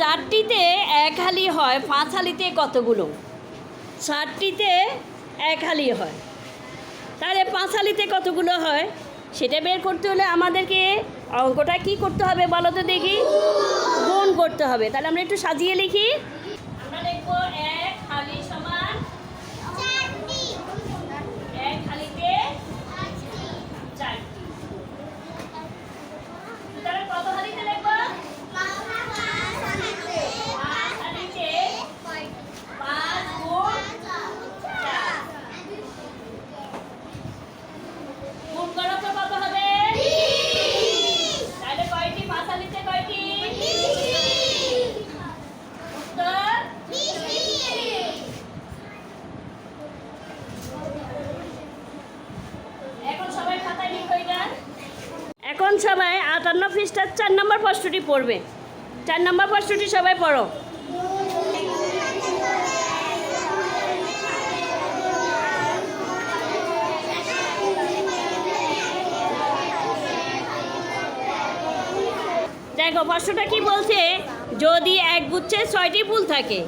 চারটিতে এক হালি হয়, পাঁচ হালিতে কতগুলো? চারটিতে এক হালি হয়। তাহলে পাঁচ হালিতে কতগুলো হয়? সেটা বের করতে হলে আমাদেরকে অঙ্কটা কি করতে হবে বলো তো দেখি? গুণ করতে হবে। তাহলে আমরা একটু সাজিয়ে লিখি আমরা লিখব এক হালি সমান এক হালিতে চারটি তাহলে কত হালিতে লিখব পাঁচ হালিতে পাঁচ গুণ চার গুণ করো তো কত হবে তাহলে কয়টি পাঁচ হালিতে কয়টি উত্তর এখন সবাই খাতায় লিখো এটা এখন সবাই আটান্ন পৃষ্ঠার চার নম্বর প্রশ্নটি পড়বে। চার নম্বর প্রশ্নটি সবাই পড়ো। দেখো, প্রশ্নটা কি বলছে? যদি এক গুচ্ছে ছয়টি ফুল থাকে,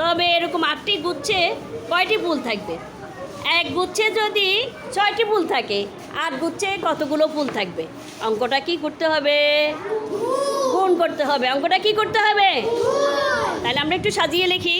তবে এরকম আটটি গুচ্ছে কয়টি ফুল থাকবে? এক গুচ্ছে যদি ছয়টি ফুল থাকে, আট গুচ্ছে কতগুলো ফুল থাকবে? অঙ্কটা কি করতে হবে গুণ করতে হবে অঙ্কটা কি করতে হবে তাহলে আমরা একটু সাজিয়ে লিখি